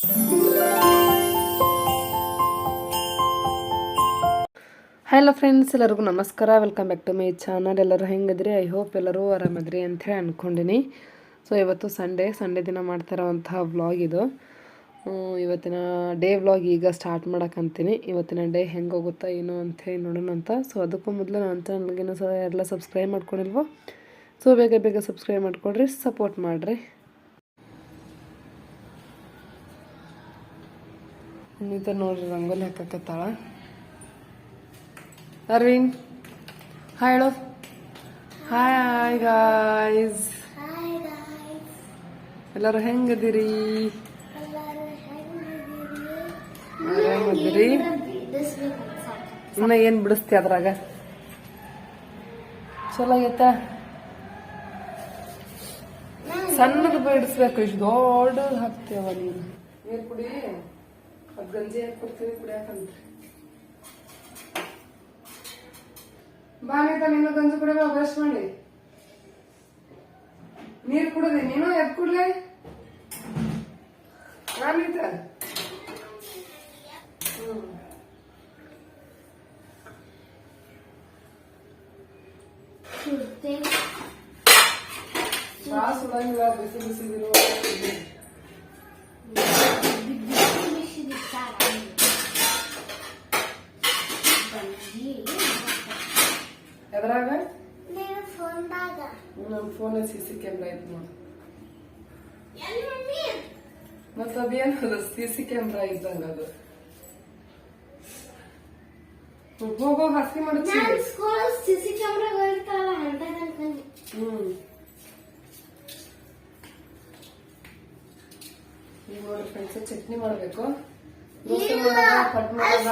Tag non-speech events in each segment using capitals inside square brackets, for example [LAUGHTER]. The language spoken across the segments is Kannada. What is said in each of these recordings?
ಹಲೋ ಫ್ರೆಂಡ್ಸ್ ಎಲ್ಲರಿಗೂ ನಮಸ್ಕಾರ. Welcome back to my channel ಎಲ್ಲರೂ ಹೆಂಗಿದ್ರಿ? ಐ ಹೋಪ್ ಎಲ್ಲರೂ ಆರಾಮದ್ರಿ ಅಂಥೇಳಿ ಅಂದ್ಕೊಂಡಿನಿ ಸೊ ಇವತ್ತು ಸಂಡೇ ಸಂಡೇ ದಿನ ಮಾಡ್ತಾ ಇರೋವಂತಹ ವ್ಲಾಗ್ ಇದು ಇವತ್ತಿನ ಡೇ ವ್ಲಾಗ್ ಈಗ ಸ್ಟಾರ್ಟ್ ಮಾಡೋಕ್ಕಂತೀನಿ ಇವತ್ತಿನ ಡೇ ಹೆಂಗೆ ಹೋಗುತ್ತಾ, ಏನು ಅಂಥೇಳಿ ನೋಡೋಣ ಅಂತ. ಸೊ ಅದಕ್ಕೂ ಮೊದಲು ನನ್ನ ಚಾನಲ್ಗೇನು ಸಹ ಎಲ್ಲ ಸಬ್ಸ್ಕ್ರೈಬ್ ಮಾಡ್ಕೊಂಡಿಲ್ವೋ? ಸೊ ಬೇಗ ಬೇಗ ಸಬ್ಸ್ಕ್ರೈಬ್ ಮಾಡಿಕೊಡ್ರಿ ಸಪೋರ್ಟ್ ಮಾಡಿರಿ. ಇನ್ನಿತ ನೋಡ್ರಿ ರಂಗೋಲಿ ಹಾಕಕತ್ತಾಳ. ಅರವಿಂದ್ ಹಾಯ್ ಹೇಳು. ಹಾಯ್ ಗಾಯ್ಸ್ ಎಲ್ಲರೂ ಹೆಂಗದಿರಿ? ಆರಾಮದಿರಿ ಇನ್ನ ಏನ್ ಬಿಡಿಸ್ತಿ ಅದ್ರಾಗ? ಚಲೋ ಆಗೈತ? ಸಣ್ಣದು ಬಿಡಿಸ್ಬೇಕು ಇಷ್ಟು ದೊಡ್ಡದು ಹಾಕ್ತೇವ ನೀನು. ನೀರು ಕುಡಿ. ಅದ್ ಗಂಜಿ ಹಾಕಿ ಕೊಡ್ತೀನಿ ಕುಡಿಯಾಕಂತ್ರಿ ಬಾನಿತ ನೀನು ಗಂಜಿ ಕುಡಿಯೋ ಅಭ್ಯಾಸ ಮಾಡಿ. ನೀರು ಕುಡದೆ ನೀನು ಎದ್ ಕುಡ್ಲೆ? ಬಾನಿತ ಹ್ಮ್. ಸುಡಂಗಿಲ್ಲ ಬಿಸಿ ಬಿಸಿ ಎದ್ರಾಗ ನಮ್ಮ ಫೋನ್ ಸಿ ಸಿ ಕ್ಯಾಮ್ರಾ ಐತಿ ನೋಡಿ. ಮತ್ತ ಅದೇನದ ಸಿ ಸಿ ಕ್ಯಾಮ್ರಾ ಇದ್ದಂಗ ಅದು. ಹೋಗೋ ಹಸಿ ಮಾಡ್ತಿ ಸಿಸಿ ಕ್ಯಾಮ್ರಾ ಇರ್ತಾವಲ್ಲ ಅಂತ ಹ್ಮ್. ನೋಡಿ ಫ್ರೆಂಡ್ಸ್ ಚಟ್ನಿ ಮಾಡ್ಬೇಕು. ದೋಸೆ ಮಾಡೋದ, ಪಟ್ ಮಾಡೋದ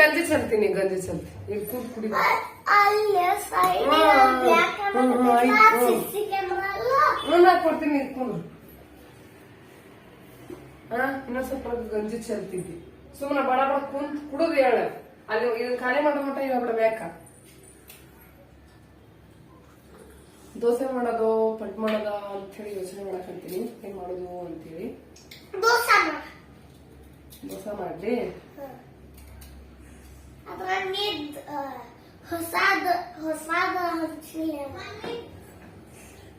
ಗಂಜಿ ಚಲ್ತೀನಿ ಗಂಜಿ ಚಲ್ತಿ ಈಗ ಕೂತ್ ಕುಡಿ ಅಲ್ಲೇ ಸೈಡ್ ಹ್ಮ್, ಬ್ಯಾಕ್ ಹ್ಮ್, ಹ್ಮ್, ಆಯ್ತು. ಸಿಸಿ ಕ್ಯಾಮ್ರಾ ಅಲ್ಲ ಕೊಡ್ತೀನಿ ಇಟ್ಕೊಂಡು ಹಾ ಇನ್ನೊಂದ್ ಸ್ವಲ್ಪ ಗಂಜಿ ಚೆಲ್ತಿದ್ದಿ. ಸುಮ್ಮನೆ ಬಡ ಬಡ ಕುಂತ್ ಕುಡುದು ಹೇಳ. ಅಲ್ಲಿ ಇದನ್ನ ಖಾಲಿ ಮಾಡೋ ಮಟ್ಟ ಇವಾಗ ಬಿಡ ಬೇಕ ದೋಸೆ ಮಾಡೋದು ಪಟ್ ಮಾಡೋದ ಅಂತೇಳಿ ಯೋಚನೆ ಮಾಡಕಂತೀನಿ ಏನ್ ಮಾಡೋದು ಅಂತೇಳಿ ದೋಸೆ ದೋಸೆ ಹೊಸಾದ ಹೊಸಾದ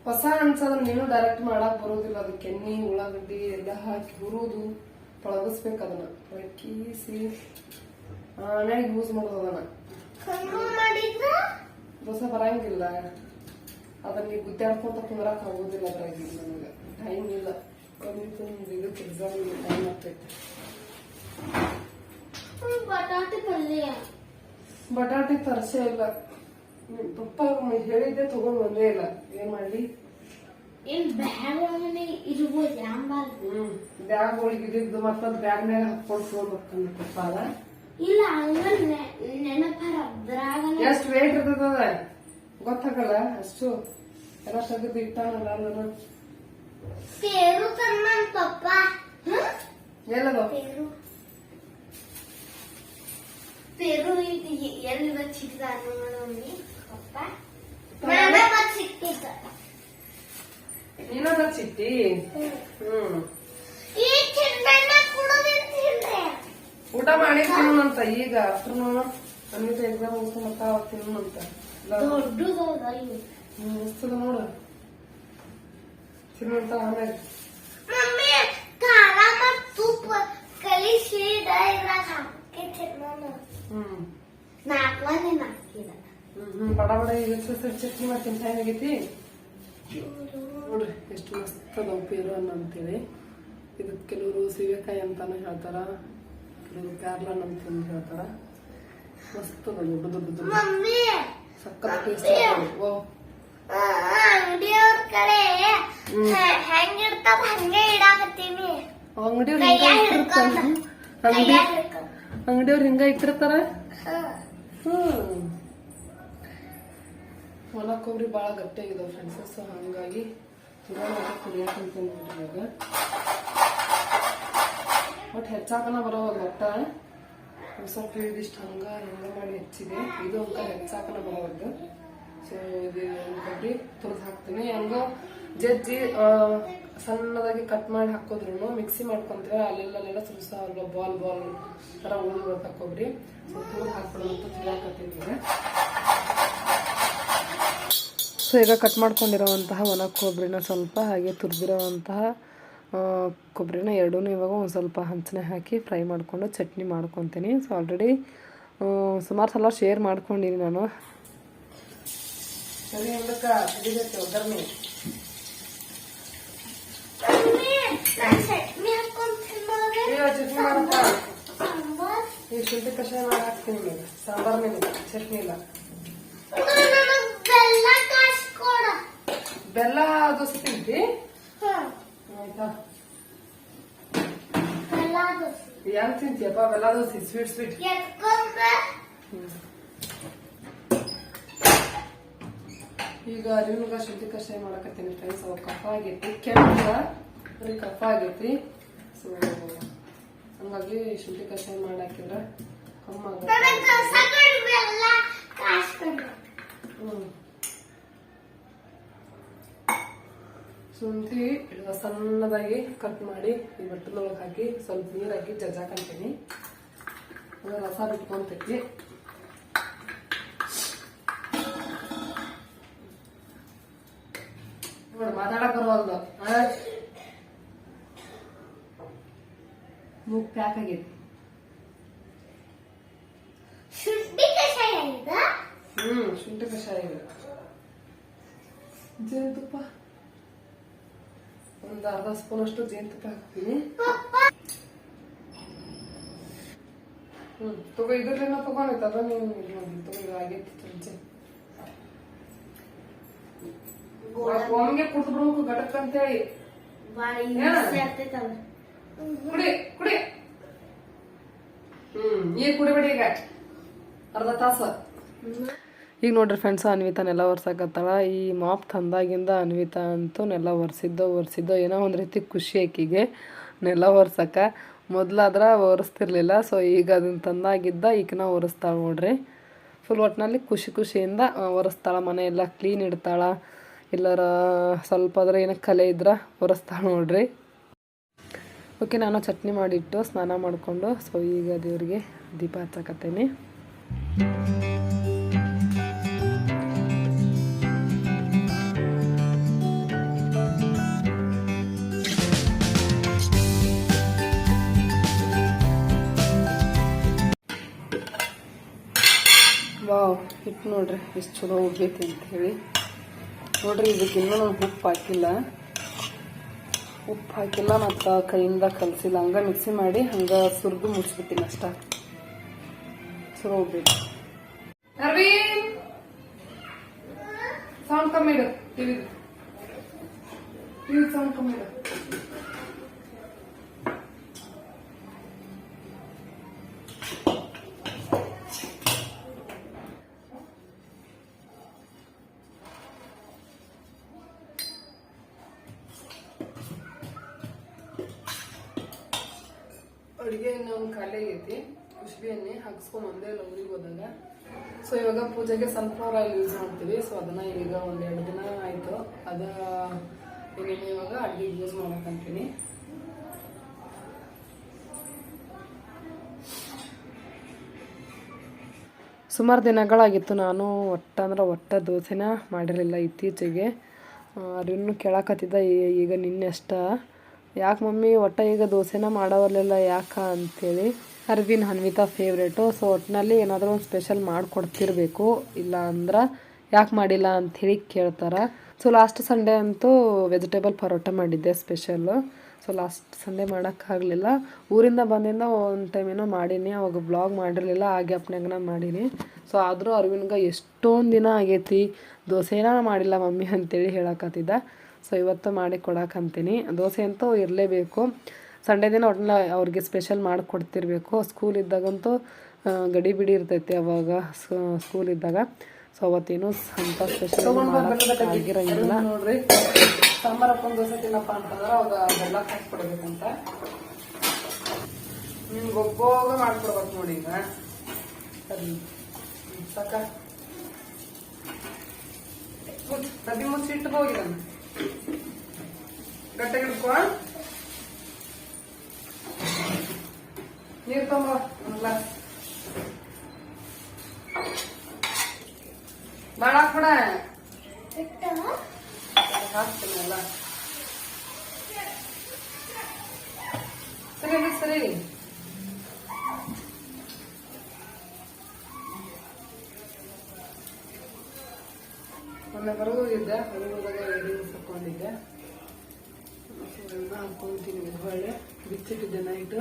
ಹೊಸ ಅನ್ಸದ್ರ ನೀನು ಡೈರೆಕ್ಟ್ ಮಾಡಕ್ ಬರೋದಿಲ್ಲ. ಅದಕ್ಕೆ ಎಣ್ಣೆ ಉಳ್ಳಾಗಡ್ಡಿ ಎಲ್ಲ ಹಾಕಿ ಹುರುದು ಪಳಗಿಸ್ಬೇಕು ಅದನ್ನ ಪಳಗಿಸಿ ಆಮೇಲೆ ಯೂಸ್ ಮಾಡೋದು ಅದನ್ನ ದೋಸೆ ಬರಂಗಿಲ್ಲ. ಅದನ್ನ ನೀವು ಗುದ್ದಾಡ್ಕೊಂತ ಕುಂದ್ರಕ್ ಆಗೋದಿಲ್ಲ ಅದ್ರಾಗ. ನನಗೆ ಟೈಮ್ ಇಲ್ಲ. ಒಂದು ಇದಕ್ಕೆ ಎಕ್ಸಾಮ್ ಟೈಮ್ ಆಗ್ತೈತೆ. ಬಟಾಟೆ ಪಲ್ಯ ಬಟಾಟೆ ತರ್ಸೇ ಇಲ್ಲ. ನಿಮ್ ಪಪ್ಪ ಹೇಳಿದ್ದೆ ತಗೊಂಡ್ ಬಂದೇ ಇಲ್ಲ. ಏನ್ ಮಾಡ್ಲಿ? ಏನ್ ಬ್ಯಾಗ್ ಒಳಗನೆ ಇರ್ಬೋದು ಯಾಂಬಾರ್ದು ಹ್ಮ್ ಬ್ಯಾಗ್ ಒಳಗೆ ಇದ್ದಿದ್ದು ಮತ್ತೊಂದು ಬ್ಯಾಗ್ ಮ್ಯಾಗ ಹಾಕೊಂಡು ತಗೊಂಡ್ ಪಪ್ಪ ಅಲ್ಲ? ಇಲ್ಲ ಹಂಗ ನೆನಪರ ಅದ್ರಾಗನೆ ಎಷ್ಟ್ ವೇಟ್ ಇರ್ತದ ಗೊತ್ತಾಗಲ್ಲ ಅಷ್ಟು. ಎಲ್ಲ ತೆಗೆದು ಇಟ್ಟಾನಲ್ಲ ನಾನು ಪೇರು ತಮ್ಮನ್ ಪಪ್ಪ? ಎಲ್ಲದ ಪೇರು ಬಚ್ಚಿಟ್ಟಿದ ಮಮ್ಮಿ ಪಪ್ಪ ನಾನೇ ಬಚ್ಚಿಟ್ಟಿದ್ದ ನೀನದ ಚಿಟ್ಟಿ ಹ್ಮ್. ಈ ತಿಂದ್ರೆ ಊಟ ಮಾಡಿ ತಿನ್ನಂತ ಈಗ ಆಫ್ಟರ್ನೂನ್ ಅನ್ವಿತ ಎಕ್ಸಾಮ್ ಮುಗಿಸ್ಕೊಂಡ್ ಮತ್ತ ತಿನ್ನಂತ ದೊಡ್ಡದು ನೋಡು. ತಿನ್ನಂತ ಆಮೇಲೆ ಮಮ್ಮಿ ಖಾರ ಮತ್ತು ತುಪ್ಪ ಕಲಿಸಿ ಇದ್ರಾಗ ಹಾಕಿ ತಿನ್ನೋಣ ಹ್ಮ್ ನಾಲ್ಕು ಮಂದಿ ನಾಲ್ಕಿದ ಹ್ಮ್ ಬಡ ಬಡ ಈಗ ಚಟ್ನಿ ಮಾಡ್ತೀನಿ. ಟೈಮ್ ಆಗೈತಿ ನೋಡ್ರಿ ಎಷ್ಟು ಮಸ್ತ್ ಅದಾವ ಪೇರು ಹಣ್ಣು ಅಂತೇಳಿ ಇದು ಕೆಲವರು ಸೀಬೆಕಾಯಿ ಅಂತಾನು ಹೇಳ್ತಾರ. ಕೆಲವರು ಪ್ಯಾರ್ಲನ್ ಅಂತ ಹೇಳ್ತಾರ. ಮಸ್ತ್ ಅದ ದೊಡ್ಡ ದೊಡ್ಡ ದೊಡ್ಡ. ಸಕ್ಕತ್ ಟೇಸ್ಟ್ ಓ. ಅಂಗಡಿಯವ್ರ ಕಡೆ ಹೆಂಗಿರ್ತಾವ ಹಂಗೆ ಇಡಾಕತ್ತೀನಿ. ಅಂಗಡಿಯವ್ರು. ಅಂಗಡಿ. ಅಂಗಡಿಯವ್ರು ಹಿಂಗ ಇಟ್ಟಿರ್ತಾರ. ಹ್ಮ್. ಒಣ ಕೊಬ್ಬರಿ ಭಾಳ ಗಟ್ಟಿಯಾಗಿದಾವೆ ಫ್ರೆಂಡ್ಸ್ ಸೊ ಹಂಗಾಗಿ ಇವಾಗ ಕುಡಿಯಾಕಂತ ನೋಡ್ರಿ ಇವಾಗ. ಒಟ್ಟು ಹೆಚ್ಚಾಕನ ಬರೋವಲ್ಲ ಒಟ್ಟ ಸ್ವಲ್ಪ ಇದಿಷ್ಟು ಹಂಗ ಹಿಂಗ ಮಾಡಿ ಹೆಚ್ಚಿದೆ ಇದು ಅಂಕ ಹೆಚ್ಚಾಕನ ಬರೋದು ಸೊ ಇದು ಕೊಬ್ಬರಿ ತುರ್ದು ಹಾಕ್ತೀನಿ. ಹೆಂಗೋ ಜಜ್ಜಿ ಸಣ್ಣದಾಗಿ ಕಟ್ ಮಾಡಿ ಹಾಕೋದ್ರು ಮಿಕ್ಸಿ ಮಾಡ್ಕೊಂತೀವಿ ಅಲ್ಲೆಲ್ಲ ಅಲ್ಲೆಲ್ಲ ಸುರಿಸಾವಲ್ಲ ಬಾಲ್ ಬಾಲ್ ತರ ಉಳಿಬೇಕು ಹಾಕೋಬ್ರಿ ಸೊ ಹಾಕ್ಬಿಡೋದು ತಿಳಿಯಾಕತ್ತಿದ್ವಿ ಸೊ ಈಗ ಕಟ್ ಮಾಡ್ಕೊಂಡಿರೋವಂತಹ ಒಣ ಕೊಬ್ಬರಿನ ಸ್ವಲ್ಪ ಹಾಗೆ ತುರಿದಿರೋವಂತಹ ಕೊಬ್ಬರಿನ ಎರಡೂ ಇವಾಗ ಒಂದು ಸ್ವಲ್ಪ ಹಂಚನೆ ಹಾಕಿ ಫ್ರೈ ಮಾಡಿಕೊಂಡು ಚಟ್ನಿ ಮಾಡ್ಕೊತೀನಿ. ಸೊ ಆಲ್ರೆಡಿ ಸುಮಾರು ಸಲ ಶೇರ್ ಮಾಡ್ಕೊಂಡಿನಿ ನಾನು ಸರಿ ಅದಕ್ಕೆ ಹಿಡಿದೈತೆ ಒಗ್ಗರಣೆ ಮಮ್ಮಿ ನಾನು ಚಟ್ನಿ ಹಾಕೊಂಡು ತಿನ್ನೋದೇ ಈಗ ಚಟ್ನಿ ಮಾಡಪ್ಪ ಸಾಂಬಾರ್ ಈ ಶುಂಠಿ ಕಷಾಯ ಮಾಡಿ ಹಾಕ್ತೀನಿ ನಿಮಗೆ ಸಾಂಬಾರ್ನಿಲ್ಲ ಚಟ್ನಿ ಇಲ್ಲ ನನಗೆ ಬೆಲ್ಲ ಕಾಸ್ಕೊಡ ಬೆಲ್ಲ ದೋಸೆ ತಿಂತಿ ಹಾಂ ಆಯ್ತಾ ಬೆಲ್ಲ ದೋಸೆ ಯಾರು ತಿಂತೀಯಪ್ಪ ಬೆಲ್ಲ ದೋಸೆ ಸ್ವೀಟ್ ಸ್ವೀಟ್ ಈಗ ಅರಿವಿನ ಶುದ್ಧಿ ಕಷಾಯ ಮಾಡಕತ್ತೀನಿ ಫ್ರೆಂಡ್ಸ್ ಅವಾಗ ಕಫ ಆಗೈತಿ ಕೆಮ್ಮಿಲ್ಲ ಬರೀ ಕಫ ಆಗೈತಿ. ಸೊ ಹಂಗಾಗಿ ಶುದ್ಧಿ ಕಷಾಯ ಮಾಡಾಕಿದ್ರ ಕಮ್ಮ. ಶುಂಠಿ ಸಣ್ಣದಾಗಿ ಕಟ್ ಮಾಡಿ ಈ ಬಟ್ಟಲೊಳಗೆ ಹಾಕಿ ಸ್ವಲ್ಪ ನೀರಾಗಿ ಹಾಕಿ ಜಜ್ಜಾಕಂತೀನಿ ರಸ ಬಿಟ್ಕೊಂತೈತಿ ನೋಡಿ ಮಾತಾಡಕ್ ಬರವಲ್ದು? ಮೂಗ್ ಪ್ಯಾಕ್ ಆಗೈತಿ ಶುಂಠಿ ಕಷಾಯ ಹ್ಮ್ ಶುಂಠಿ ಕಷಾಯ ಇದೆ. ಜೇನುತುಪ್ಪ. ಒಂದು ಅರ್ಧ ಸ್ಪೂನ್ ಅಷ್ಟು ಜೇನುತುಪ್ಪ ಹಾಕ್ತೀನಿ. ಹ್ಮ್ ತಗೋ ಇದ್ರಲ್ಲಿನ ತಗೊಂಡೈತೆ ಅದ ನೀವು ತಗೋ ಇದು ಆಗೈತಿ ಒಮ್ಗೆ ಕುಡ್ದು ಬಿಡ್ಬೇಕು ಅಂತೇಳಿ ಕುಡಿ ಕುಡಿ. ಹ್ಮ್ ನೀರ್ ಕುಡಿಬೇಡಿ ಈಗ. ಅರ್ಧ ತಾಸು. ಈಗ ನೋಡ್ರಿ ಫ್ರೆಂಡ್ಸ್ ಅನ್ವಿತಾ ನೆಲ ಒರ್ಸಕತ್ತಾಳ. ಈ ಮಾಪ್ ತಂದಾಗಿಂದ ಅನ್ವಿತಾ ಅಂತೂ ನೆಲ ಒರೆಸಿದ್ದೋ ಒರೆಸಿದ್ದೋ ಏನೋ ಒಂದು ರೀತಿ ಖುಷಿ ಆಕಿಗೆ. ನೆಲ ಒರ್ಸಕ್ಕ ಮೊದ್ಲಾದ್ರ ಒರೆಸ್ತಿರ್ಲಿಲ್ಲ ಸೊ ಈಗ ಅದನ್ನ ತಂದಾಗಿದ್ದ ಈಗಿನ ಒರೆಸ್ತಾಳೆ ನೋಡ್ರಿ. ಫುಲ್ ಒಟ್ಟಿನಲ್ಲಿ ಖುಷಿ ಖುಷಿಯಿಂದ ಒರೆಸ್ತಾಳ ಮನೆ ಎಲ್ಲ ಕ್ಲೀನ್ ಇಡ್ತಾಳ. ಎಲ್ಲರ ಸ್ವಲ್ಪ ಆದ್ರೆ ಏನೋ ಕಲೆ ಇದ್ರೆ ಹೊರಸ್ತಾ ನೋಡ್ರಿ. ಓಕೆ, ನಾನು ಚಟ್ನಿ ಮಾಡಿಟ್ಟು ಸ್ನಾನ ಮಾಡಿಕೊಂಡು ಸೊ ಈಗ ದೇವ್ರಿಗೆ ದೀಪ ಹಚ್ಚಕತ್ತೇನೆ. ವಾವ್ ಹಿಟ್ಟು ನೋಡ್ರಿ, ಎಷ್ಟು ಚಲೋ ಉಬ್ಬೈತಿ ಅಂತ ಹೇಳಿ. ನೋಡ್ರಿ, ಇದಕ್ಕೆ ಇನ್ನೂ ನಾನು ಉಪ್ಪು ಹಾಕಿಲ್ಲ. ಉಪ್ಪು ಹಾಕಿಲ್ಲ ಮತ್ತು ಕೈಯಿಂದ ಕಲಸಿಲ್ಲ. ಹಂಗೆ ಮಿಕ್ಸಿ ಮಾಡಿ ಹಂಗೆ ಸುರಿದು ಮುಚ್ಚಿಬಿಟ್ಟಿನಿ ಅಷ್ಟ. ಉಬ್ಬೈತಿ ಸೌಂಡ್ ಕಮ್ಮಿ ಇಡು ಸೌಂಡ್ ಕಮ್ಮಿ ಅಡುಗೆ ಒಂದು ಖಾಲಿ ಆಗೈತಿ. ಖುಷಿ ಎಣ್ಣೆ ಹಾಕ್ಸ್ಕೊಂಡು ಒಂದೇ ಹೋದಾಗ. ಸೊ ಇವಾಗ ಪೂಜೆಗೆ ಸನ್ಫ್ಲವರ್ ಆಯಿಲ್ ಯೂಸ್ ಮಾಡ್ತೀವಿ. ಸೊ ಅದನ್ನ ಈಗ ಒಂದು ಎರಡು ದಿನ ಆಯಿತು. ಅದ ಏನೇನು ಇವಾಗ ಅಡುಗೆ ಯೂಸ್ ಮಾಡಕ್ಕಂತೀನಿ ಸುಮಾರು ದಿನಗಳಾಗಿತ್ತು ನಾನು ಒಟ್ಟ ಅಂದ್ರೆ ಒಟ್ಟ ದೋಸೆನ ಮಾಡಿರಲಿಲ್ಲ ಇತ್ತೀಚೆಗೆ. ಅದನ್ನು ಕೇಳಾಕತ್ತಿದ್ದ ಈಗ ನಿನ್ನೆ ಅಷ್ಟ. ಯಾಕೆ ಮಮ್ಮಿ ಒಟ್ಟ ಈಗ ದೋಸೆನ ಮಾಡೋವಲ್ಲೆಲ್ಲ ಯಾಕ ಅಂಥೇಳಿ ಅರ್ವಿನ್ ಹನ್ವಿತಾ ಫೇವ್ರೇಟು ಸೊ ಒಟ್ಟಿನಲ್ಲಿ ಏನಾದರೂ ಒಂದು ಸ್ಪೆಷಲ್ ಮಾಡಿಕೊಡ್ತಿರ್ಬೇಕು. ಇಲ್ಲ ಅಂದ್ರೆ ಯಾಕೆ ಮಾಡಿಲ್ಲ ಅಂಥೇಳಿ ಕೇಳ್ತಾರೆ. ಸೊ ಲಾಸ್ಟ್ ಸಂಡೇ ಅಂತೂ ವೆಜಿಟೇಬಲ್ ಪರೋಟ ಮಾಡಿದ್ದೆ ಸ್ಪೆಷಲ್ಲು ಸೊ ಲಾಸ್ಟ್ ಸಂಡೇ ಮಾಡೋಕ್ಕಾಗಲಿಲ್ಲ. ಊರಿಂದ ಬಂದಿಂದ ಒಂದು ಟೈಮ್ ಏನೋ ಮಾಡೀನಿ. ಅವಾಗ ಬ್ಲಾಗ್ ಮಾಡಿರಲಿಲ್ಲ. ಆ ಗ್ಯಾಪ್ನಾಗ ಮಾಡೀನಿ. ಸೊ ಆದರೂ ಅರ್ವಿನ್ಗೆ ಎಷ್ಟೊಂದು ದಿನ ಆಗೈತಿ. ದೋಸೆನ ಮಾಡಿಲ್ಲ ಮಮ್ಮಿ ಅಂತೇಳಿ ಹೇಳಕತ್ತಿದ್ದ. ಸೊ ಇವತ್ತು ಮಾಡಿ ಕೊಡಕ್ಕಂತೀನಿ ದೋಸೆ ಅಂತೂ ಇರಲೇಬೇಕು. ಸಂಡೇ ದಿನ ಒಟ್ಟಿನ ಅವ್ರಿಗೆ ಸ್ಪೆಷಲ್ ಮಾಡಿ ಕೊಡ್ತಿರ್ಬೇಕು. ಸ್ಕೂಲ್ ಇದ್ದಾಗಂತೂ ಗಡಿ ಬಿಡಿ ಇರ್ತೈತಿ ಅವಾಗ ಸ್ಕೂಲ್ ಇದ್ದಾಗ. ಸೊ ಅವತ್ತೇನು ಅಂತ ಸ್ಪೆಷಲ್ ಆಗಿರಂಗಿಲ್ಲ. ನೋಡ್ರಿ. ಸಾಂಬಾರ್ ಹಾಕೊಂಡು ದೋಸೆ ತಿನ್ನಪ್ಪ ಅಂತಂದ್ರೆ ಅವಾಗ ಬೆಲ್ಲ ಹಾಕ್ಬಿಡ್ಬೇಕಂತ ನಿಮ್ಗೆ ಒಬ್ಬೋಗ ಮಾಡ್ಕೊಡ್ಬೇಕು ನೋಡಿ ಈಗ. ಸರಿ. ಸಾಕ. ಮುಚ್ಚಿಟ್ಟು ಡಬ್ಬಿ ಮುಚ್ಚಿ ಇಟ್ಟು ಹೋಗಿ ನಾನು ಗಟ್ಟೆ ಹಿಡ್ಕೊ ನೀರು ತಗೊಂಬ ಒಂದು ಗ್ಲಾಸ್ ಭಾಳ ಹಾಕ್ಬಿಡ ಹಾಕ್ತೀನಿ ಎಲ್ಲ ಸರಿ ಅಣ್ಣ, ಸರಿ ಮೊನ್ನೆ ಹೊರಗೆ ಹೋಗಿದ್ದೆ ಹಾಕೊಂಡಿದ್ದೆ ಹಾಕೊಂತೀನಿ ಹೊಳ್ಳೆ ಬಿಚ್ಚಿಟ್ಟಿದ್ದೆ ನೈಟು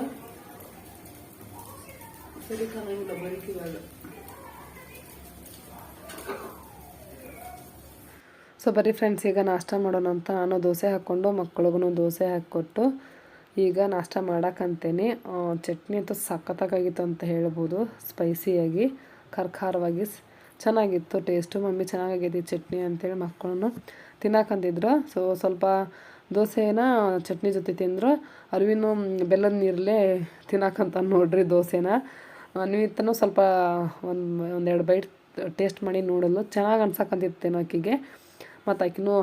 ಸರಿ ಕಾಣಂಗಿಲ್ಲ ಬರೀಕ್ ಇವಾಗ ಸೊ ಬರೀ ಫ್ರೆಂಡ್ಸ್ ಈಗ ನಾಷ್ಟ ಮಾಡೋಣ ಅಂತ ನಾನು ದೋಸೆ ಹಾಕ್ಕೊಂಡು ಮಕ್ಕಳಿಗೂ ದೋಸೆ ಹಾಕ್ಕೊಟ್ಟು ಈಗ ನಾಷ್ಟ ಮಾಡೋಕ್ಕಂತೇನೆ ಚಟ್ನಿ ಅಂತೂ ಸಖತ್ತಾಗಿತ್ತು ಅಂತ ಹೇಳ್ಬೋದು ಸ್ಪೈಸಿಯಾಗಿ ಖರ್ಖಾರವಾಗಿ ಚೆನ್ನಾಗಿತ್ತು ಟೇಸ್ಟು ಮಮ್ಮಿ ಚೆನ್ನಾಗೈತಿ ಚಟ್ನಿ ಅಂತೇಳಿ ಮಕ್ಕಳನ್ನು ತಿನ್ನಕಂತಿದ್ರು. ಸೊ ಸ್ವಲ್ಪ ದೋಸೆನ ಚಟ್ನಿ ಜೊತೆ ತಿಂದರು. ಅರವಿನ ಬೆಲ್ಲದ ನೀರಲ್ಲೇ ತಿನ್ನಕ್ಕಂತ ನೋಡ್ರಿ ದೋಸೆನ. ಅನ್ವಿತನೂ ಸ್ವಲ್ಪ ಒಂದು, ಒಂದೆರಡು ಬೈಟ್ ಟೇಸ್ಟ್ ಮಾಡಿ ನೋಡಲು ಚೆನ್ನಾಗಿ ಅನ್ಸಕ್ಕಂತಿತ್ತೇನೋ ಆಕಿಗೆ ಮತ್ತು ಆಕಿನೂ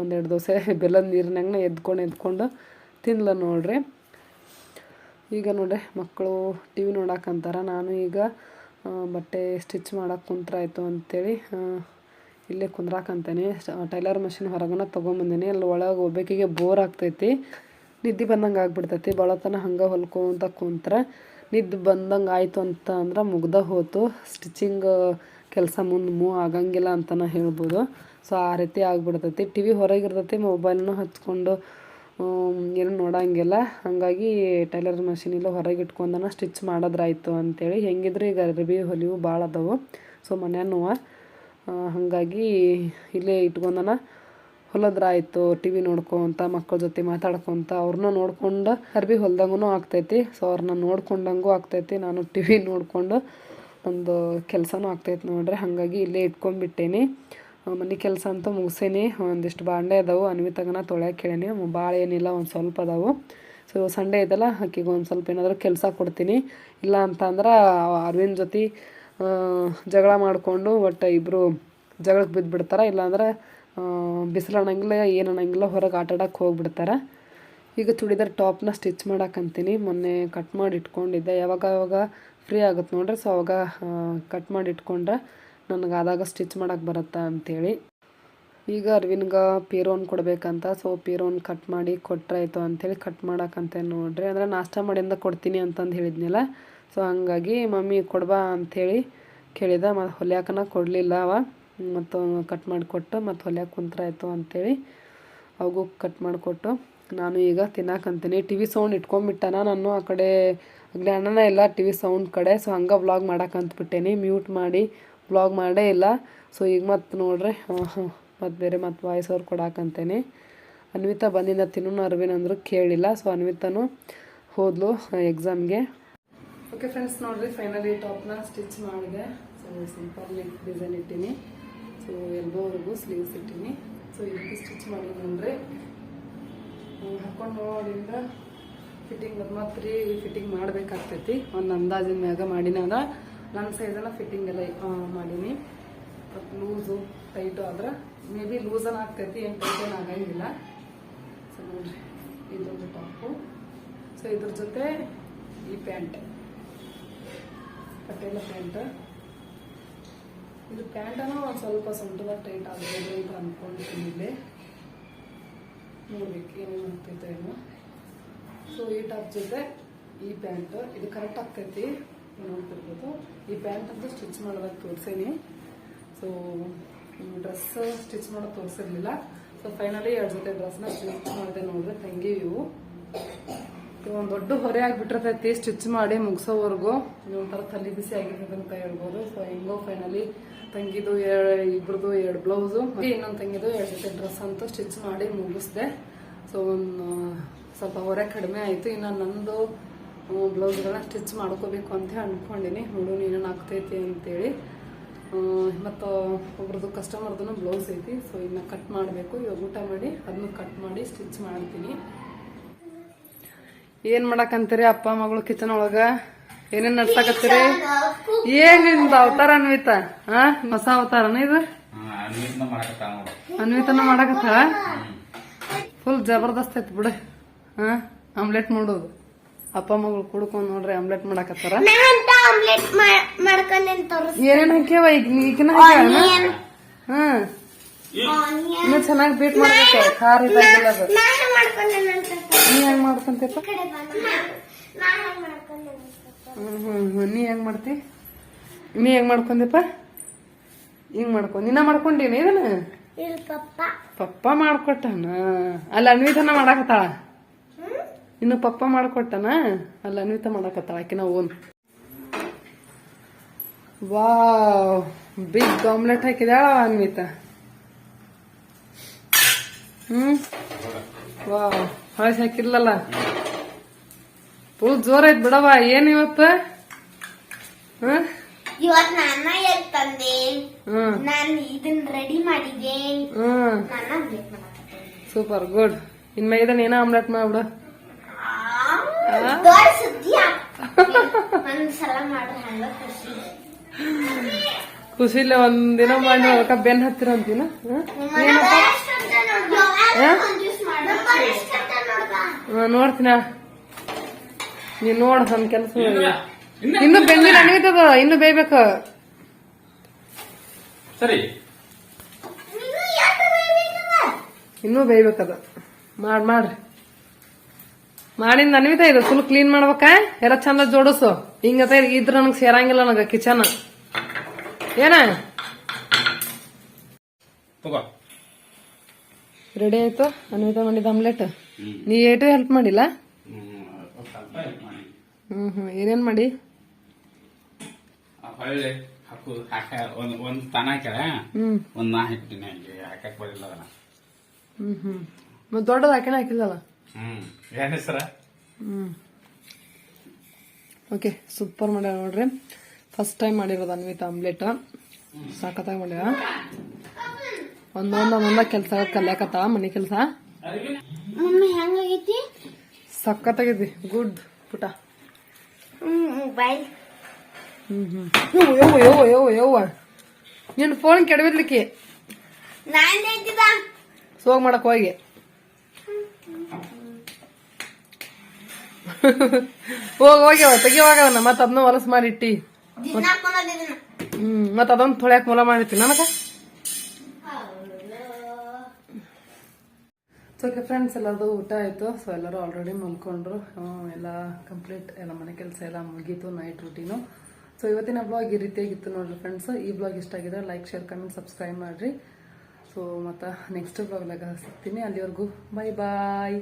ಒಂದೆರಡು ದೋಸೆ [LAUGHS] ಬೆಲ್ಲದ ನೀರಿನಾಗ ಎದ್ಕೊಂಡು ಎದ್ಕೊಂಡು ತಿನ್ಲ ನೋಡ್ರಿ. ಈಗ ನೋಡ್ರಿ ಮಕ್ಕಳು ಟಿ ವಿ ನೋಡಕ್ಕಂತಾರ ನಾನು ಈಗ ಬಟ್ಟೆ ಸ್ಟಿಚ್ ಮಾಡೋಕೆ ಕುಂತ್ರಾಯ್ತು ಅಂಥೇಳಿ ಇಲ್ಲೇ ಕುಂದ್ರಾಕಂತೇನೆ. Tailor machine ಹೊರಗನ ತೊಗೊಂಬಂದೇನಿ. ಅಲ್ಲಿ ಒಳಗೆ ಒಬ್ಬಾಕಿಗೆ ಬೋರ್ ಆಗ್ತೈತಿ. ನಿದ್ದೆ ಬಂದಂಗೆ ಆಗ್ಬಿಡ್ತೈತಿ. ಭಾಳತನ ಹಂಗೆ ಹೊಲ್ಕೊತ ಕುಂತ್ರ. ನಿದ್ದೆ ಬಂದಂಗೆ ಆಯಿತು ಅಂತ ಅಂದ್ರೆ ಮುಗ್ದ ಹೋತು. ಸ್ಟಿಚಿಂಗ್ ಕೆಲಸ ಮುಂದೆ ಮೂ ಆಗಂಗಿಲ್ಲ ಅಂತಲೇ ಹೇಳ್ಬೋದು. ಸೊ, ಆ ರೀತಿ ಆಗ್ಬಿಡ್ತೈತಿ. ಟಿ ವಿ ಹೊರಗಿರ್ತೈತಿ ಮೊಬೈಲ್ನೂ ಹಚ್ಕೊಂಡು ಏನು ನೋಡೋಂಗಿಲ್ಲ. ಹಾಗಾಗಿ ಟೈಲರ್ ಇಲ್ಲ ಹೊರಗೆ ಇಟ್ಕೊಂಡನ ಸ್ಟಿಚ್ ಮಾಡೋದ್ರಾಯ್ತು ಅಂತೇಳಿ. ಹೆಂಗಿದ್ರೆ ಈಗ ಅರ್ಬಿ ಹೊಲಿವು ಭಾಳ ಅದಾವು. ಸೊ ಮನೆಯೂ ಹಾಗಾಗಿ ಇಲ್ಲೇ ಇಟ್ಕೊಂಡನ ಹೊಲದ್ರಾಯ್ತು. ಟಿ ವಿ ನೋಡ್ಕೊಂತ, ಮಕ್ಕಳ ಜೊತೆ ಮಾತಾಡ್ಕೊತ, ಅವ್ರನ್ನ ನೋಡ್ಕೊಂಡು ಅರ್ಬಿ ಹೊಲ್ದಂಗೂ ಆಗ್ತೈತಿ. ಸೊ, ಅವ್ರನ್ನ ನೋಡ್ಕೊಂಡಂಗೂ ಆಗ್ತೈತಿ. ನಾನು ಟಿ ವಿ ನೋಡಿಕೊಂಡು ಒಂದು ಕೆಲಸನೂ ಆಗ್ತೈತಿ ನೋಡ್ರಿ. ಹಾಗಾಗಿ ಇಲ್ಲೇ ಇಟ್ಕೊಂಡ್ಬಿಟ್ಟೇನಿ. ಮನೆ ಕೆಲಸ ಅಂತೂ ಮುಗಿಸೇನಿ. ಒಂದಿಷ್ಟು ಬಾಂಡೆ ಅದಾವು, ಅನ್ವಿತಗನ ತೊಳ್ಯಾಕೆ ಹೇಳೀನಿ ಭಾಳ ಏನಿಲ್ಲ, ಒಂದು ಸ್ವಲ್ಪ ಅದಾವು. ಸೊ ಸಂಡೇ ಐತಲ್ಲ, ಆಕಿಗೆ ಒಂದು ಸ್ವಲ್ಪ ಏನಾದರೂ ಕೆಲಸ ಕೊಡ್ತೀನಿ. ಇಲ್ಲ ಅಂತಂದ್ರೆ ಅರವಿಂದ್ ಜೊತೆ ಜಗಳ ಮಾಡಿಕೊಂಡು ಒಟ್ಟು ಇಬ್ಬರು ಜಗಳಕ್ಕೆ ಬಿದ್ದುಬಿಡ್ತಾರೆ ಇಲ್ಲಾಂದ್ರೆ ಬಿಸಿಲು ಅನ್ನಂಗಿಲ್ಲ, ಏನು ಅನ್ನಂಗಿಲ್ಲ, ಹೊರಗೆ ಆಟ ಆಡಕ್ಕೆ ಹೋಗ್ಬಿಡ್ತಾರೆ. ಈಗ ಚೂಡಿದಾರ್ ಟಾಪ್ನ ಸ್ಟಿಚ್ ಮಾಡಕ್ಕಂತೀನಿ ಮೊನ್ನೆ ಕಟ್ ಮಾಡಿ ಇಟ್ಕೊಂಡಿದ್ದೆ. ಯಾವಾಗ ಯಾವಾಗ ಫ್ರೀ ಆಗುತ್ತೆ ನೋಡ್ರಿ. ಸೊ ಅವಾಗ ಕಟ್ ಮಾಡಿ ಇಟ್ಕೊಂಡ್ರೆ ನನಗೆ ಆದಾಗ ಸ್ಟಿಚ್ ಮಾಡೋಕ್ಕೆ ಬರುತ್ತಾ ಅಂಥೇಳಿ ಈಗ ಅರ್ವಿನ್ಗೆ ಪೀರೋನ್ ಕೊಡಬೇಕಂತ ಸೊ ಪೀರೋನ್ ಕಟ್ ಮಾಡಿ ಕೊಟ್ಟರಾಯ್ತು ಅಂಥೇಳಿ ಕಟ್ ಮಾಡೋಕ್ಕಂತೆ ನೋಡ್ರಿ. ಅಂದರೆ ನಾಷ್ಟ ಮಾಡಿಂದ ಕೊಡ್ತೀನಿ ಅಂತಂದು ಹೇಳಿದ್ನಲ್ಲ ಸೊ ಹಂಗಾಗಿ ಮಮ್ಮಿ ಕೊಡ್ಬಾ ಅಂಥೇಳಿ ಕೇಳಿದ ಮತ್ತು ಹೊಲಿಯಾಕನ ಕೊಡಲಿಲ್ಲ ಅವ. ಮತ್ತು ಕಟ್ ಮಾಡಿಕೊಟ್ಟು ಮತ್ತು ಹೊಲ್ಯಾಕ ಕುಂತ್ರಾಯ್ತು ಅಂಥೇಳಿ ಅವಗೂ ಕಟ್ ಮಾಡಿಕೊಟ್ಟು ನಾನು ಈಗ ತಿನ್ನಕ್ಕಂತೀನಿ ಟಿ ವಿ ಸೌಂಡ್ ಇಟ್ಕೊಂಡ್ಬಿಟ್ಟನ ನಾನು ಆ ಕಡೆ ಜ್ಞಾನನ ಇಲ್ಲ ಟಿ ವಿ ಸೌಂಡ್ ಕಡೆ ಸೊ ಹಂಗೆ ವ್ಲಾಗ್ ಮಾಡಕ್ಕಂತ್ಬಿಟ್ಟೇನಿ ಮ್ಯೂಟ್ ಮಾಡಿ ವ್ಲಾಗ್ ಮಾಡೇ ಇಲ್ಲ. ಸೊ ಈಗ ಮತ್ತೆ ನೋಡ್ರಿ. ಮತ್ತು ಬೇರೆ ಮತ್ತು ವಾಯ್ಸ್ ಅವ್ರು ಕೊಡಾಕಂತೇನೆ. ಅನ್ವಿತಾ ಬಂದಿಂದ ತಿನ್ನು ಅರ್ವಿನ್ ಅಂದರು ಕೇಳಿಲ್ಲ. ಸೊ ಅನ್ವಿತಾನು ಹೋದ್ಲು ಎಕ್ಸಾಮ್ಗೆ ಓಕೆ ಫ್ರೆಂಡ್ಸ್ ನೋಡ್ರಿ ಫೈನಲಿ ಟಾಪ್ನ ಸ್ಟಿಚ್ ಮಾಡಿದೆ. ಸೊ ಸಿಂಪಲ್ ಡಿಸೈನ್ ಇಟ್ಟೀನಿ. ಸೊ ಎಲ್ಬೋವರೆಗೂ ಸ್ಲೀವ್ಸ್ ಇಟ್ಟೀನಿ. ಸೊ ಇದಕ್ಕೆ ಸ್ಟಿಚ್ ಮಾಡಿಲ್ಲ ಅಂದರೆ ಹಾಕೊಂಡು ನೋಡಿಂದ ಫಿಟ್ಟಿಂಗ್ ಮತ್ತು ರೀ ಫಿಟ್ಟಿಂಗ್ ಮಾಡಬೇಕಾಗ್ತೈತಿ. ಒಂದು ಅಂದಾಜಿನ ಮ್ಯಾಗ ಮಾಡಿನಾಗ ನನ್ನ ಸೈಜೆಲ್ಲ ಫಿಟ್ಟಿಂಗ್ ಎಲ್ಲ ಮಾಡೀನಿ. ಲೂಸು ಟೈಟು ಆದ್ರೆ ಮೇ ಬಿ ಲೂಸನ್ ಆಗ್ತೈತಿ ಏನು ಟೈಟ್ ಏನು ಆಗಂಗಿಲ್ಲ. ಸೊ ನೋಡ್ರಿ ಇದೊಂದು ಟಾಪು ಸೊ ಇದ್ರ ಜೊತೆ ಈ ಪ್ಯಾಂಟ್ ಪಟೇಲ ಪ್ಯಾಂಟ್ ಇದು ಪ್ಯಾಂಟನ್ನು ಒಂದು ಸ್ವಲ್ಪ ಸೊಂಟದಾಗ ಟೈಟ್ ಆಗ್ಬೋದು ಅಂತ ಅಂದ್ಕೊಂಡಿದ್ದೀನಿ ನೋಡ್ಬೇಕು, ಏನೇನು ಆಗ್ತೈತೆ ಏನು ಸೊ ಈ ಟಾಪ್ ಜೊತೆ ಈ ಪ್ಯಾಂಟ್ ಇದು ಕರೆಕ್ಟ್ ಆಗ್ತೈತಿ. ನೋಡ್ತಿರ್ಬೋದು ಈ ಪ್ಯಾಂಟ್ ಅಂತ ಸ್ಟಿಚ್ ಮಾಡೋದಾಗ ತೋರಿಸೇನಿ. ಸೊ ಡ್ರೆಸ್ ಸ್ಟಿಚ್ ಮಾಡೋದು ತೋರಿಸಿರ್ಲಿಲ್ಲ. ಸೊ ಫೈನಲಿ ಎರಡು ಜೊತೆ ಡ್ರೆಸ್ನ ಸ್ಟಿಚ್ ಮಾಡಿದೆ ನೋಡಿದ್ರೆ ತಂಗಿ ಇವು. ಒಂದು ದೊಡ್ಡ ಹೊರೆ ಆಗಿಬಿಟ್ಟಿರ್ತೈತಿ ಸ್ಟಿಚ್ ಮಾಡಿ ಮುಗಿಸೋವರೆಗೂ. ಒಂಥರ ತಲೆ ಬಿಸಿ ಆಗಿರ್ತೈತೆ ಅಂತ ಹೇಳ್ಬೋದು. ಸೊ ಹೆಂಗೋ ಫೈನಲಿ ತಂಗಿದು ಇಬ್ರದ್ದು ಇಬ್ರದು ಎರಡು ಬ್ಲೌಸು ಇನ್ನೊಂದು ತಂಗಿದು ಎರಡು ಜೊತೆ ಡ್ರೆಸ್ ಅಂತೂ ಸ್ಟಿಚ್ ಮಾಡಿ ಮುಗಿಸ್ದೆ. ಸೊ ಒಂದು ಸ್ವಲ್ಪ ಹೊರೆ ಕಡಿಮೆ ಆಯಿತು. ಇನ್ನು ನಂದು ಬ್ಲೌಸ್ಗಳನ್ನ ಸ್ಟಿಚ್ ಮಾಡ್ಕೋಬೇಕು ಅಂತ ಅಂದ್ಕೊಂಡಿನಿ ನೋಡೋಣ ಏನೇನು ಆಗ್ತೈತಿ ಅಂತೇಳಿ. ಮತ್ತು ಒಬ್ರದ್ದು ಕಸ್ಟಮರ್ದು ಬ್ಲೌಸ್ ಐತಿ. ಸೊ ಇನ್ನು ಕಟ್ ಮಾಡಬೇಕು. ಇವಾಗ ಊಟ ಮಾಡಿ ಅದನ್ನು ಕಟ್ ಮಾಡಿ ಸ್ಟಿಚ್ ಮಾಡ್ತೀನಿ. ಏನು ಮಾಡಕ್ಕಂತೀರಿ ಅಪ್ಪ ಮಗಳು ಕಿಚನ್ ಒಳಗೆ? ಏನೇನು ನಡ್ಸಕತ್ತೀರಿ? ಏನು ನಿಮ್ದು ಅವತಾರ ಅನ್ವಿತ? ಹಾ ಹೊಸ ಅವತಾರನ ಇದು? ಮಾಡಕತ್ತಾಳ ಅನ್ವಿತನ ಮಾಡಕತ್ತ ಫುಲ್ ಜಬರ್ದಸ್ತ್ ಐತಿ ಬಿಡು. ಹಾ ಆಮ್ಲೆಟ್ ಮಾಡೋದು. ಅಪ್ಪ ಮಗಳು ಕುಡ್ಕೊಂಡ್ ನೋಡ್ರಿ ಆಮ್ಲೆಟ್ ಮಾಡಕತ್ತಾರ. ಅಂತ ಆಮ್ಲೆಟ್ ಮಾಡ್ಕೊಂಡೇನ್ ತೋರಿಸ್ ಏನೇನ್ ಹಾಕ್ಯವ ಈಗ ಈಗಿನ ಹ್ಮ್ ಇನ್ನು ಚೆನ್ನಾಗಿ ಬೀಟ್ ಮಾಡ್ಬೇಕು ಖಾರ ಇದಾಗಿಲ್ಲ ಅದು. ನಾ ಹೆಂಗ್ ಮಾಡ್ಕೊಂತೇಪ ಹ್ಮ್ ಹ್ಮ್ ನೀ ಹೆಂಗ್ ಮಾಡ್ತಿ? ನೀ ಹೆಂಗ್ ಮಾಡ್ಕೊಂದೆಪ್ಪ ಹಿಂಗ್ ಮಾಡ್ಕೊಂಡ್ ನಿನ್ನ ಮಾಡ್ಕೊಂಡೀನಿ ಇದನ್ನ? ಪಪ್ಪ. ಪಪ್ಪ ಮಾಡ್ಕೊಟ್ಟನ? ಅಲ್ಲ ಅನ್ವಿತನ ಮಾಡಾಕತ್ತಾಳ? ಇನ್ನು ಪಪ್ಪ ಮಾಡ್ಕೊಟ್ಟನ? ಅಲ್ಲ ಅನ್ವಿತ ಮಾಡಾಕತ್ತಾಳ ಆಕಿನ ಓನ್. ವಾ ಬಿಗ್ ಆಮ್ಲೆಟ್ ಹಾಕಿದಾಳ ಅನ್ವಿತ. ಹ್ಮ್? ವಾ ಹಳಸಿ ಹಾಕಿರ್ಲಲ್ಲ? ಫುಲ್ ಜೋರ್ ಐತ್ ಬಿಡವ ಏನ್ ಇವತ್ತ? ಇವತ್ ನನ್ನ ಎಲ್ ತಂದೆ? Ready super good. ಇನ್ಮೇಲೆ ಇದನ್ನ ಏನೋ ಆಮ್ಲೆಟ್ ಮಾಡ್ಬಿಡು ದೊಡ್ಡ ಸುದ್ದಿ ಒಂದ್ಸಲ ಮಾಡ್ರೆ ಹಂಗ ಖುಷಿ ಖುಷಿಲೆ ಒಂದಿನ ಮಾಡಿ ಅದಕ್ಕ ಬೆನ್ ಹತ್ತಿರ ಅಂತೀನ? ನೋಡ್ತೀನ? ನೀನ್ ನೋಡ ನನ್ ಕೆಲಸ ಇನ್ನು ಬೆಂದಿಲ್ಲ ಅಣಿತದ ಇನ್ನು ಬೇಯ್ಬೇಕು. ಸರಿ. ಇನ್ನೂ ಬೇಯ್ಬೇಕದ. ಮಾಡ್ ಮಾಡ್ರಿ. ಮಾಡಿಂದ ಅನ್ವಿತ ಇದು ಫುಲ್ ಕ್ಲೀನ್ ಮಾಡ್ಬೇಕ? ಎರ ಚಂದ ಜೋಡಿಸು. ಹಿಂಗತ ಇದ್ರ ನನಗೆ ಸೇರಂಗಿಲ್ಲ ನನಗ ಕಿಚನ್ ಏನ? ರೆಡಿ ಆಯ್ತು? ಅನ್ವಿತ ಮಾಡಿದ ಆಮ್ಲೆಟ್ ನೀ ಏಟು ಹೆಲ್ಪ್ ಮಾಡಿಲ್ಲ? ಹ್ಮ್. ಹ್ಮ್ ಏನೇನ್ ಮಾಡಿ? ಒಂದ್ ಒಂದ್ ತಾನ ಹಾಕ್ಯಾರ ಒಂದ್ ನಾ ಹಾಕ್ಬಿಟ್ಟಿನಿ ಹಂಗೆ ಹಾಕಕ್ ಹ್ಮ್ ಹ್ಮ್. ಮತ್ ದೊಡ್ಡದ ಹಾಕಿನ ಹಾಕಿಲ್ಲಲ್ಲ? ಏನ್ ಹೆಸರ? ಹ್ಮ್. ಓಕೆ ಸೂಪರ್ ಮಾಡ್ಯಾರ ನೋಡ್ರಿ. ಫಸ್ಟ್ ಟೈಮ್ ಮಾಡಿರೋದು ಅನ್ವಿತ ಆಮ್ಲೆಟ್ ಸಾಕತ್ತಾಗ ಮಾಡ್ಯಾರ. ಒಂದೊಂದ ಒಂದೊಂದ ಕೆಲಸ ಕಲ್ಯಾಕತ್ತ ಮನೆ ಕೆಲಸ? ಸಕ್ಕತ್ತಾಗೈತಿ ಗುಡ್ ಪುಟ. ಹ್ಮ್ ಹ್ಮ್ ಹ್ಮ್ ಯವ್ವ ಯವ್ವ ಯವ್ವ ಯವ್ವ ನಿನ್ನ ಫೋನ್ ಕೆಡವಿರ್ಲಿಕ್ಕೆ. ಸೋಗ್ ಮಾಡಕ್ ಹೋಗಿ. ಹೋಗ್ ಹೋಗ್ಯವ ತೆಗಿಯೋವಾಗ ಮತ್ತ ಅದನ್ನ ಹೊಲಸ್ ಮಾಡಿಟ್ಟಿ ಹ್ಮ್ ಮತ್ತ ಅದೊಂದ್ ತೊಳ್ಯಾಕ ಮೊಲ ಮಾಡಿರ್ತೀನಿ. ನನಗ? ಓಕೆ ಫ್ರೆಂಡ್ಸ್ ಎಲ್ಲರದು ಊಟ ಆಯಿತು. ಸೊ ಎಲ್ಲರೂ ಆಲ್ರೆಡಿ ಮಲ್ಕೊಂಡ್ರು. ಎಲ್ಲ ಕಂಪ್ಲೀಟ್ ಎಲ್ಲ ಮನೆ ಕೆಲಸ ಎಲ್ಲ ಮುಗೀತು ನೈಟ್ ರೂಟೀನು ಸೊ ಇವತ್ತಿನ ಬ್ಲಾಗ್ ಈ ರೀತಿಯಾಗಿತ್ತು ನೋಡ್ರಿ ಫ್ರೆಂಡ್ಸ್ ಈ ಬ್ಲಾಗ್ ಇಷ್ಟ ಆಗಿದ್ರೆ ಲೈಕ್ ಶೇರ್ ಕಮೆಂಟ್ ಸಬ್ಸ್ಕ್ರೈಬ್ ಮಾಡಿರಿ. ಸೊ ಮತ್ತು ನೆಕ್ಸ್ಟ್ ಬ್ಲಾಗ್ ಸಿಗ್ತೀನಿ. ಅಲ್ಲಿವರೆಗೂ ಬಾಯ್ ಬಾಯ್